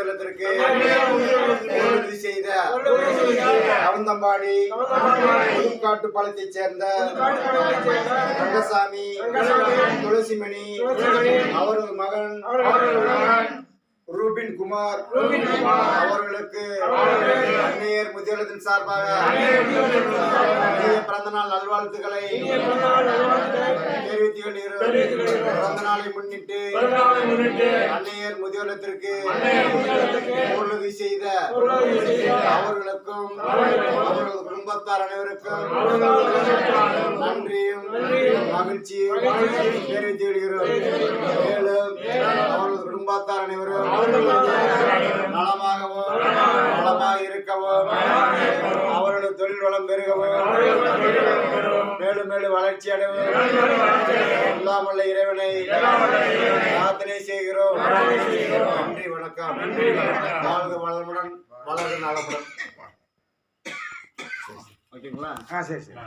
உயர்தளத்திற்கு உறுதி செய்த அவந்தம்பாடி புதுக்காட்டு பாலத்தைச் சேர்ந்த ரங்கசாமி துளசிமணி அவரது மகன் ரூபின் குமார். அவர்களுக்கு அன்னையர் முதியலத்தின் சார்பாக பிறந்தநாள் நல்வாழ்த்துக்களை. பிறந்த நாளை முன்னிட்டு அன்னையர் முதியோரத்திற்கு பொருளுதவி செய்த அவர்களுக்கும் அவர்களது குடும்பத்தார் அனைவருக்கும் நன்றியும் மகிழ்ச்சியும் கொள்கிறோம் மேலும் அவர்களது குடும்பத்தார் அனைவரும் நலமாகவும் நலமாக இருக்கவும் அவர்களது தொழில் வளம் பெருகவும் மேலும் மேலும் வளர்ச்சி அடைவும். எல்லாம் வல்ல இறைவனை பிரார்த்தனை செய்கிறோம். நன்றி வணக்கம். வாழ்க வளமுடன் வளர்க நலமுடன். ஓகேங்களா? ஆ சரி சரி.